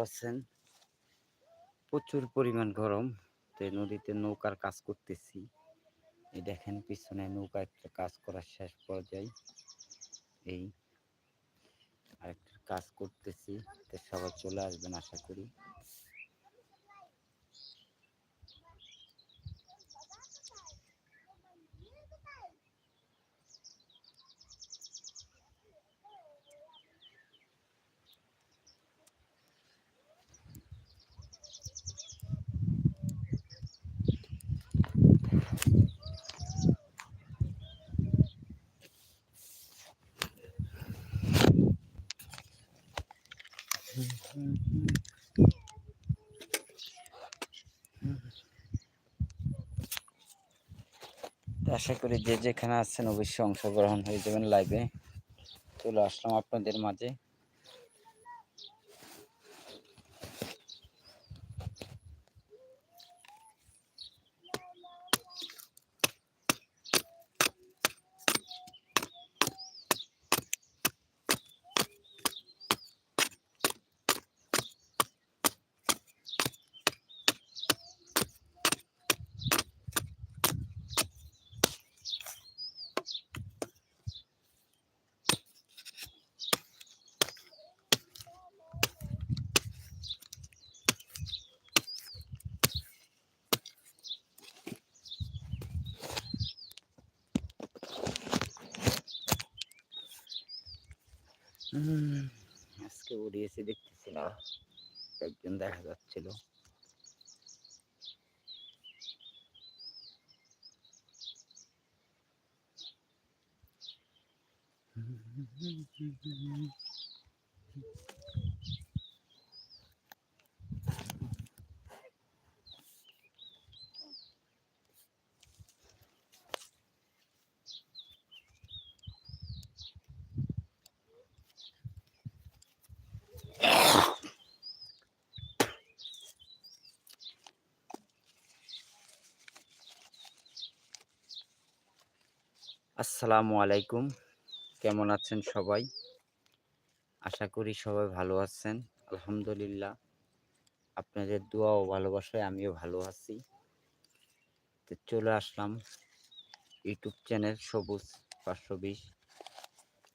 আছেন প্রচুর পরিমাণ গরম। তো এই নদীতে নৌকার কাজ করতেছি। এই দেখেন, পিছনে নৌকা একটা কাজ করার শেষ পর্যায়ে। এই আরেকটা কাজ করতেছি। তো সবাই চলে আসবেন, আশা করি। আশা করি যে যেখানে আসছেন অবশ্যই অংশগ্রহণ হয়ে যাবেন লাইভে চলে আসলাম আপনাদের মাঝে। আজকে উড়িয়েছি দেখতেছি না একজন দেখা যাচ্ছিল আসসালামু আলাইকুম। কেমন আছেন সবাই? আশা করি সবাই ভালো আছেন। আলহামদুলিল্লাহ। আপনাদের দোয়া ও ভালোবাসায় আমিও ভালো আছি। তো চলে আসলাম ইউটিউব চ্যানেল সবুজ পাঁচশো বিশ।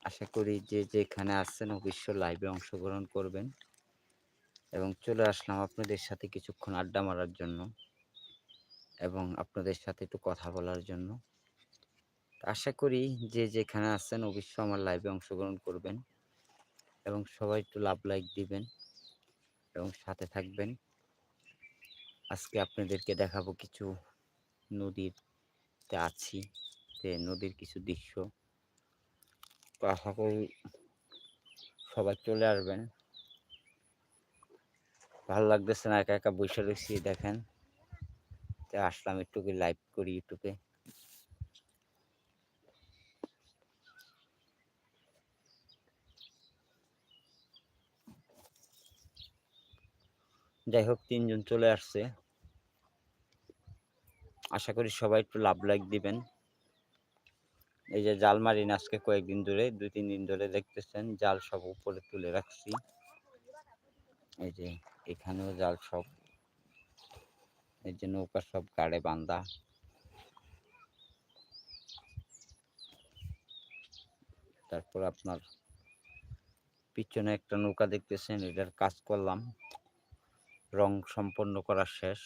আশা করি যে যেখানে আছেন অবশ্যই লাইভে অংশগ্রহণ করবেন। এবং চলে আসলাম আপনাদের সাথে কিছুক্ষণ আড্ডা মারার জন্য। এবং আপনাদের সাথে একটু কথা বলার জন্য। আশা করি যে যেখানে আছেন অবশ্যই আমার লাইভে অংশগ্রহণ করবেন। এবং সবাই একটু লাভ লাইক দিবেন এবং সাথে থাকবেন। আজকে আপনাদেরকে দেখাবো কিছু নদীরতে আছি, যে নদীর কিছু দৃশ্য। তো আশা করি সবাই চলে আসবেন। ভালো লাগতেছে না, একা একা রয়েছি, দেখেন। তো আসলাম একটু লাইভ করি ইউটিউবে যাই হোক, তিনজন চলে আসছে। আশা করি সবাই একটু লাভ লাইক দিবেন। এই যে জাল মারি আজকে কয়েকদিন ধরে, দুই, তিন দিন ধরে দেখতেছেন, জাল সব উপরে তুলে রাখছি। এই যে এখানেও জাল সব, এই যে নৌকা সব গাড়ে বান্ধা। তারপর আপনার পিছনে একটা নৌকা দেখতেছেন, এটার কাজ করলাম। রং সম্পন্ন করা শেষ।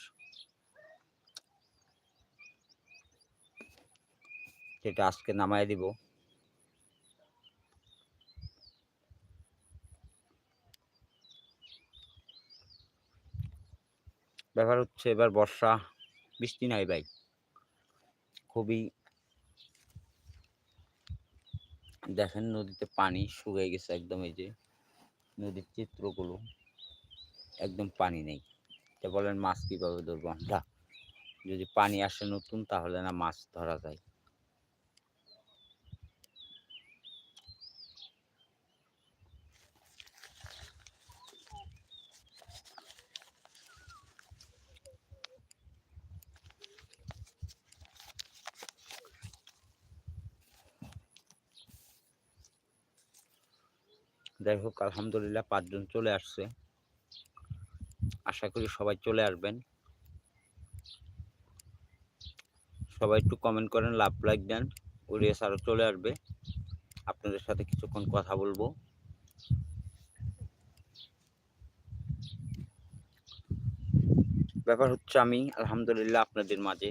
যেটা আজকে নামায় দিব। ব্যাপার হচ্ছে এবার বর্ষা, বৃষ্টি নাই ভাই। খুবই দেখেন নদীতে পানি শুকিয়ে গেছে একদম এই যে, নদীর চিত্রগুলো। একদম পানি নেই। তা বলেন মাছ কীভাবে ধরবো আমরা? যদি পানি আসে নতুন, তাহলে না মাছ ধরা যায়। যাই হোক, আলহামদুলিল্লাহ পাঁচজন চলে আসছে। আশা করি সবাই চলে আসবেন। সবাই একটু কমেন্ট করেন, লাভ লাইক দেন ওরিয়াস আরও চলে আসবে। আপনাদের সাথে কিছুক্ষণ কথা বলব। ব্যাপার হচ্ছে আমি, আলহামদুলিল্লাহ আপনাদের মাঝে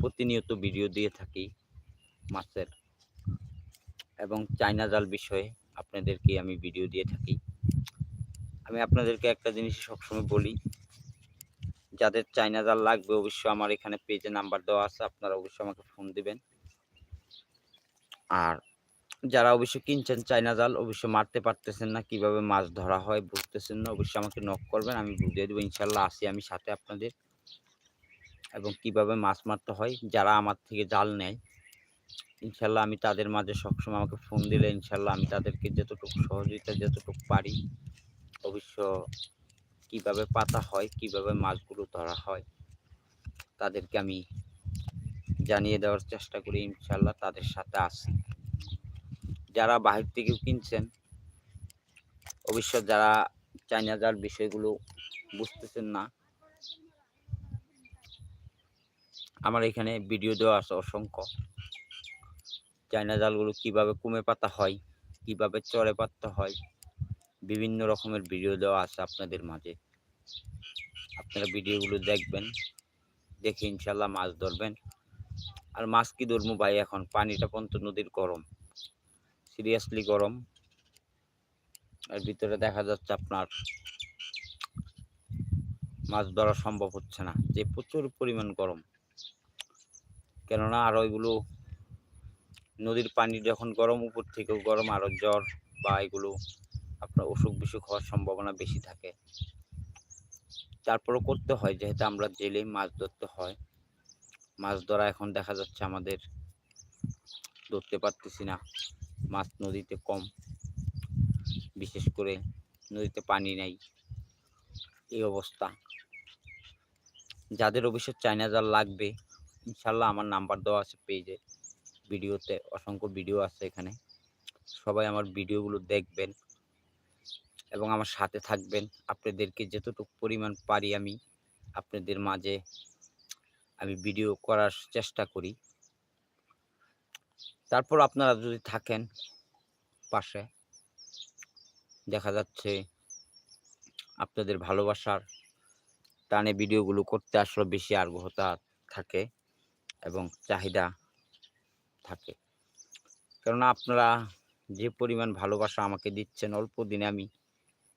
প্রতিনিয়ত ভিডিও দিয়ে থাকি মাছের। এবং চাইনা জাল বিষয়ে আপনাদেরকে আমি ভিডিও দিয়ে থাকি। আমি আপনাদেরকে একটা জিনিস সবসময় বলি। যাদের চাইনা জাল লাগবে, অবশ্যই আমার এখানে পেজে নাম্বার দেওয়া আছে, আপনারা অবশ্যই আমাকে ফোন দিবেন। আর যারা অবশ্যই কিনছেন চাইনা জাল, অবশ্যই মারতে পারতেছেন না, কীভাবে মাছ ধরা হয় বুঝতেছেন না, অবশ্যই আমাকে নক করবেন, আমি বুঝিয়ে দেবো, ইনশাল্লাহ আসি আমি সাথে আপনাদের। এবং কীভাবে মাছ মারতে হয়, যারা আমার থেকে জাল নেয়, ইনশাল্লাহ আমি তাদের মাঝে সবসময় আমাকে ফোন দিলে, ইনশাল্লাহ আমি তাদেরকে যতটুকু সহযোগিতা, যতটুকু পারি অবশ্য কীভাবে পাতা হয়, কীভাবে মাছগুলো ধরা হয়, তাদেরকে আমি জানিয়ে দেওয়ার চেষ্টা করি ইনশাল্লাহ তাদের সাথে আসি যারা বাহির থেকেও কিনছেন, অবশ্য যারা চাইনা যার বিষয়গুলো বুঝতেছেন না, আমার এখানে ভিডিও দেওয়া আছে অসংখ্য। চাইনা জালগুলো কীভাবে কুমে পাতা হয়, কীভাবে চড়ে পাতা হয় বিভিন্ন রকমের ভিডিও দেওয়া আছে আপনাদের মাঝে। আপনারা ভিডিওগুলো দেখবেন, দেখে ইনশাল্লাহ মাছ ধরবেন। আর মাছ কি ধরবো ভাই এখন? পানিটা পন্ত নদীর গরম সিরিয়াসলি গরম। আর ভিতরে দেখা যাচ্ছে আপনার মাছ ধরা সম্ভব হচ্ছে না, যে প্রচুর পরিমাণ গরম। কেননা আর ওইগুলো নদীর পানি যখন গরম, উপর থেকেও গরম আরও জ্বর বা এগুলো আপনার অসুখ বিসুখ হওয়ার সম্ভাবনা বেশি থাকে। তারপরও করতে হয়, যেহেতু আমরা জেলে মাছ ধরতে হয়। মাছ ধরা এখন দেখা যাচ্ছে আমাদের ধরতে পারতেছি না। মাছ নদীতে কম, বিশেষ করে নদীতে পানি নেই। এই অবস্থা। যাদের অবশ্য চায়না জাল লাগবে, ইনশাল্লাহ আমার নাম্বার দেওয়া আছে পেজে। ভিডিওতে অসংখ্য ভিডিও আছে এখানে। সবাই আমার ভিডিওগুলো দেখবেন। এবং আমার সাথে থাকবেন। আপনাদেরকে যতটুকু পরিমাণ পারি আমি আপনাদের মাঝে আমি ভিডিও করার চেষ্টা করি। তারপর আপনারা যদি থাকেন পাশে, দেখা যাচ্ছে আপনাদের ভালোবাসার টানে ভিডিওগুলো করতে আসলে বেশি আগ্রহতা থাকে এবং চাহিদা থাকে। কেননা আপনারা যে পরিমাণ ভালোবাসা আমাকে দিচ্ছেন, অল্প দিনে আমি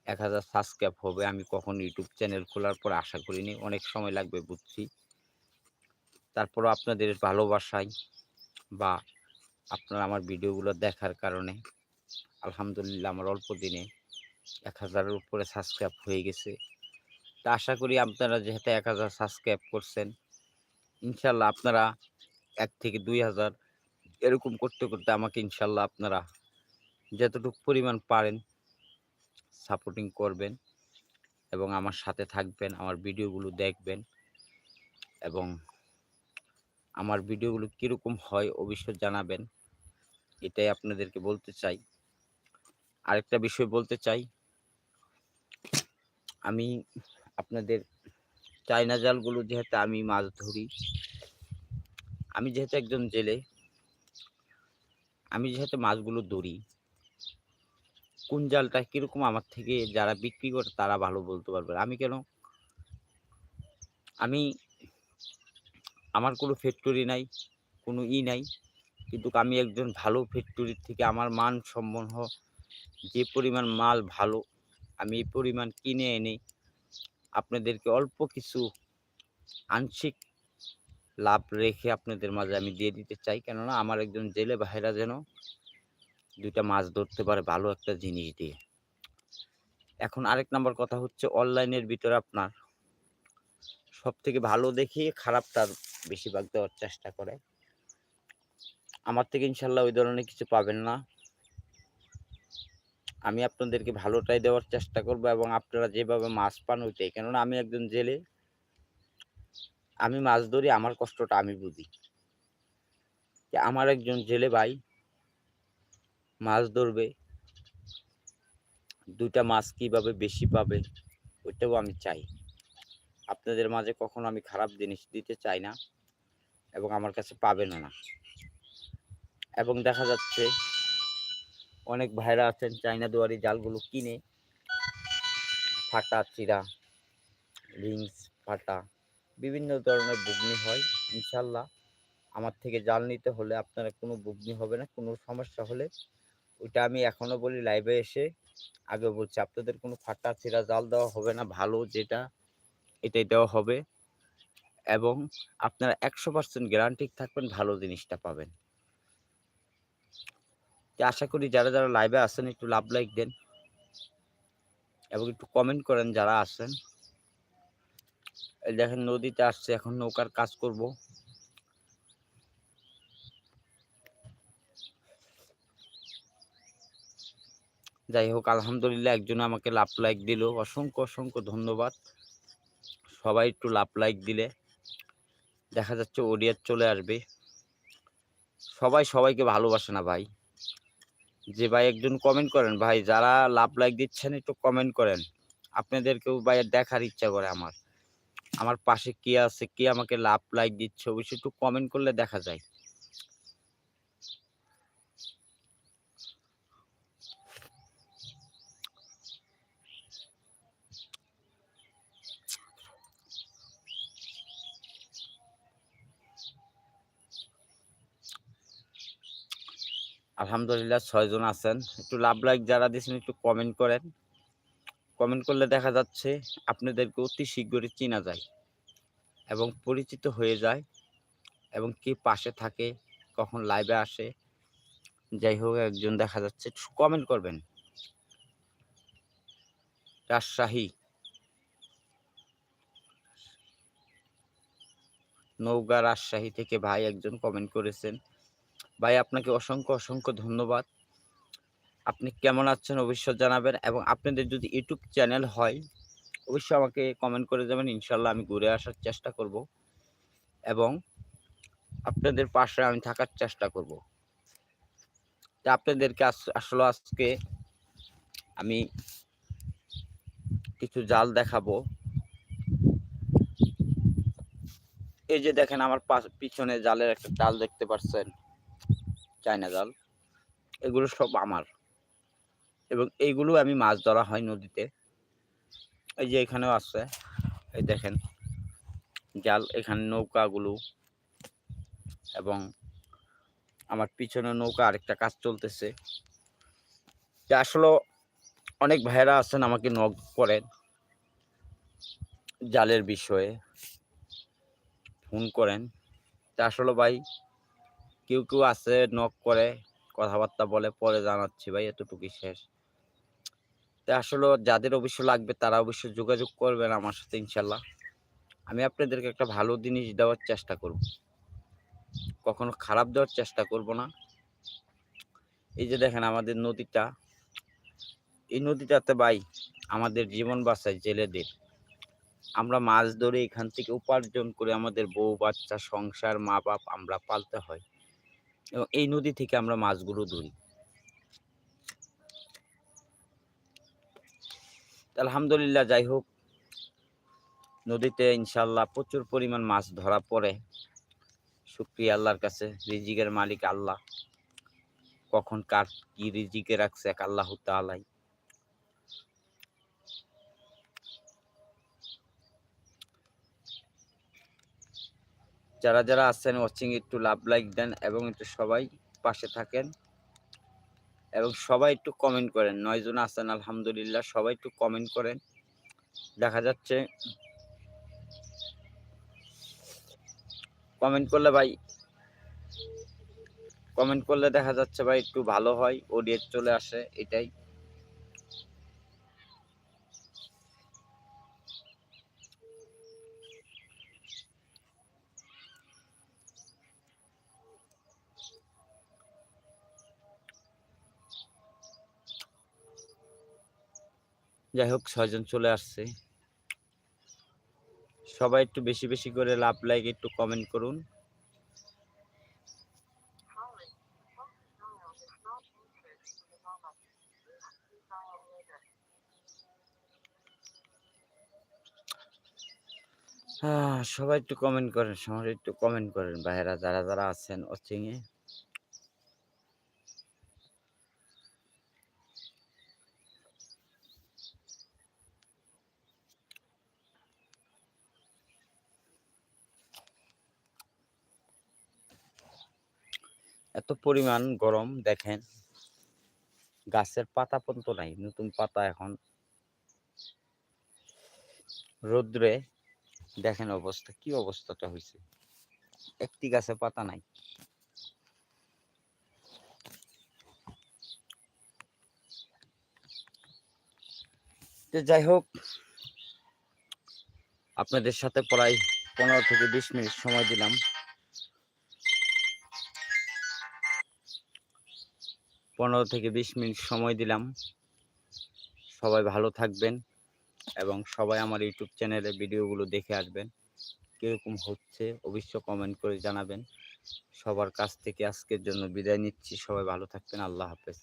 এক হাজার সাবস্ক্রাইব হবে। আমি কখন ইউটিউব চ্যানেল খোলার পর আশা করিনি। অনেক সময় লাগবে বুঝছি। তারপরও আপনাদের ভালোবাসায় বা আপনারা আমার ভিডিওগুলো দেখার কারণে আলহামদুলিল্লাহ আমার অল্প দিনে এক হাজারের উপরে সাবস্ক্রাইব হয়ে গেছে। তা আশা করি আপনারা যেহেতু এক হাজার সাবস্ক্রাইব করছেন, ইনশাল্লাহ আপনারা এক থেকে দুই হাজার এরকম করতে করতে আমাকে ইনশাল্লাহ আপনারা যতটুকু পরিমাণ পারেন সাপোর্টিং করবেন এবং আমার সাথে থাকবেন, আমার ভিডিওগুলো দেখবেন এবং আমার ভিডিওগুলো কীরকম হয় অবশ্যই জানাবেন। এটাই আপনাদেরকে বলতে চাই। আরেকটা বিষয় বলতে চাই, আমি আপনাদের চায়না জালগুলো যেহেতু আমি মাছ ধরি, আমি যেহেতু একজন জেলে, আমি যেহেতু মাছগুলো ধরি কোন জালটা কীরকম আমার থেকে যারা বিক্রি করে তারা ভালো বলতে পারবে আমি কেন? আমি, আমার কোনো ফ্যাক্টরি নাই, কোনো ই নাই। কিন্তু আমি একজন ভালো ফ্যাক্টরির থেকে আমার মান সম্বন্ধ যে পরিমাণ মাল ভালো, আমি এই পরিমাণ কিনে এনে আপনাদেরকে অল্প কিছু আংশিক লাভ রেখে আপনাদের মাঝে আমি দিয়ে দিতে চাই। কেননা আমার একজন জেলে ভাইরা যেন দুইটা মাছ ধরতে পারে ভালো একটা জিনিস দিয়ে। এখন আরেক নাম্বার কথা হচ্ছে অনলাইনের ভিতরে আপনার সব থেকে ভালো দেখিয়ে খারাপটার বেশিরভাগ দেওয়ার চেষ্টা করে। আমার থেকে ইনশাল্লাহ ওই ধরনের কিছু পাবেন না। আমি আপনাদেরকে ভালোটাই দেওয়ার চেষ্টা করব এবং আপনারা যেভাবে মাছ পান ওইটাই। কেননা আমি একজন জেলে, আমি মাছ ধরি, আমার কষ্টটা আমি বুঝি। আমার একজন জেলে ভাই মাছ ধরবে। দুইটা মাছ কীভাবে বেশি পাবে, ওইটাও আমি চাই। আপনাদের মাঝে কখনো আমি খারাপ জিনিস দিতে চাই না এবং আমার কাছে পাবেনও না। এবং দেখা যাচ্ছে অনেক ভাইরা আছেন চাইনা দুয়ারি জালগুলো কিনে ফাটা চিরা, রিংস, ফাটা, বিভিন্ন ধরনের বুগনি হয়, ইনশাল্লাহ। আমার থেকে জাল নিতে হলে আপনারা কোনো বুগনি হবে না, কোনো সমস্যা হলে ওইটা আমি এখনও বলি লাইভে এসে। আগে বলছি, আপনাদের কোনো ফাটা চিরা জাল দেওয়া হবে না, ভালো যেটা, এটাই দেওয়া হবে। এবং আপনারা একশো পার্সেন্ট গ্যারান্টি থাকবেন ভালো জিনিসটা পাবেন। আশা করি যারা যারা লাইভে আসেন একটু লাভ লাইক দেন। এবং একটু কমেন্ট করেন যারা আসেন দেখেন, নদীতে আসছে, এখন নৌকার কাজ করব। যাই হোক, আলহামদুলিল্লাহ একজন আমাকে লাভ লাইক দিল। অসংখ্য অসংখ্য ধন্যবাদ। সবাই একটু লাভ লাইক দিলে। দেখা যাচ্ছে ওডিয়ার চলে আসবে। সবাই সবাইকে ভালোবাসে না ভাই। যে ভাই একজন কমেন্ট করেন, ভাই, যারা লাভ লাইক দিচ্ছেন একটু কমেন্ট করেন। আপনাদেরকেও ভাই দেখার ইচ্ছা করে আমার। আমার পাশে কে আছে, কে আমাকে লাভ লাইক দিচ্ছে? অবশ্যই একটু কমেন্ট করলে দেখা যায়। আলহামদুলিল্লাহ ছয়জন আছেন। একটু লাভ লাইক যারা দিয়েছেন একটু কমেন্ট করেন। কমেন্ট করলে দেখা যাচ্ছে আপনাদেরকে অতি শীঘ্রই চেনা যায় এবং পরিচিত হয়ে যায় এবং কে পাশে থাকে, কখন লাইভে আসে। যাই হোক, একজন দেখা যাচ্ছে কমেন্ট করবেন। রাজশাহী। নৌগা রাজশাহী থেকে ভাই একজন কমেন্ট করেছেন। ভাই, আপনাকে অসংখ্য অসংখ্য ধন্যবাদ। আপনি কেমন আছেন অবশ্যই জানাবেন এবং আপনাদের যদি ইউটিউব চ্যানেল হয়, অবশ্যই আমাকে কমেন্ট করে যাবেন ইনশাল্লাহ আমি ঘুরে আসার চেষ্টা করব এবং আপনাদের পাশে আমি থাকার চেষ্টা করব। তা আপনাদেরকে আসলে আজকে আমি কিছু জাল দেখাবো। এই যে দেখেন আমার পিছনে জালের একটা জাল দেখতে পাচ্ছেন চায়না জাল, এগুলো সব আমার। এবং এইগুলো আমি মাছ ধরা হয় নদীতে। এই যে এখানেও আছে, এই দেখেন, জাল, এখানে নৌকাগুলো এবং আমার পিছনে নৌকা, আরেকটা কাজ চলতেছে। যে আসলে অনেক ভাইয়েরা আছেন, আমাকে নখ করেন জালের বিষয়ে ফোন করেন। তা আসলে ভাই কেউ কেউ আছে নক করে, কথাবার্তা বলে, পরে জানাচ্ছি ভাই, এতটুকুই শেষ। তো আসলে যাদের অবশ্য লাগবে, তারা অবশ্যই যোগাযোগ করবেন আমার সাথে, ইনশাল্লাহ। আমি আপনাদেরকে একটা ভালো জিনিস দেওয়ার চেষ্টা করব। কখনো খারাপ দেওয়ার চেষ্টা করব না। এই যে দেখেন আমাদের নদীটা। এই নদীটাতে ভাই, আমাদের জীবন বাঁচায় জেলেদের। আমরা মাছ ধরে এখান থেকে উপার্জন করে আমাদের বউ বাচ্চা, সংসার মা বাপ আমরা পালতে হয়। এবং এই নদী থেকে আমরা মাছগুলো ধরি। আলহামদুলিল্লাহ, যাই হোক, নদীতে ইনশাল্লাহ প্রচুর পরিমাণ মাছ ধরা পড়ে। শুক্রিয়া আল্লাহর কাছে, রিজিকের মালিক আল্লাহ। কখন কার কি রিজিকে রাখছে এক আল্লাহ তালাই যারা যারা আছেন ওয়াচিং একটু লাভ লাইক দেন এবং একটু সবাই পাশে থাকেন এবং সবাই একটু কমেন্ট করেন। নয়জন আছেন, আলহামদুলিল্লাহ, সবাই একটু কমেন্ট করেন। দেখা যাচ্ছে। কমেন্ট করলে ভাই কমেন্ট করলে দেখা যাচ্ছে ভাই একটু ভালো হয় অডিয়েন্স চলে আসে, এটাই। যাই হোক, ছয়জন চলে আসছে। সবাই একটু বেশি বেশি করে লাভ, লাইক একটু কমেন্ট করুন। সবাই একটু কমেন্ট করেন, সবাই একটু কমেন্ট করেন। বাইরা যারা যারা আছেন ওচিংয়ে এত পরিমাণ গরম দেখেন। গাছের পাতা পর্যন্ত নাই, নতুন পাতা এখন। রোদ্রে দেখেন অবস্থা, কি অবস্থাটা হয়েছে একটি গাছে পাতা নাই। যাই হোক, আপনাদের সাথে প্রায় পনেরো থেকে বিশ মিনিট সময় দিলাম। পনেরো থেকে বিশ মিনিট সময় দিলাম। সবাই ভালো থাকবেন এবং সবাই আমার ইউটিউব চ্যানেলে ভিডিওগুলো দেখে আসবেন। কীরকম হচ্ছে অবশ্য কমেন্ট করে জানাবেন। সবার কাছ থেকে আজকের জন্য বিদায় নিচ্ছি। সবাই ভালো থাকবেন। আল্লাহ হাফেজ।